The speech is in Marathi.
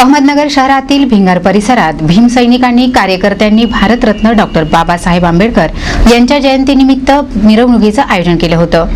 अहमदनगर शहरातील भिंगार परिसरात भीमसैनिकांनी कार्यकर्त्यांनी भारतरत्न डॉक्टर बाबासाहेब आंबेडकर यांच्या जयंतीनिमित्त मिरवणुकीचं आयोजन केलं होतं.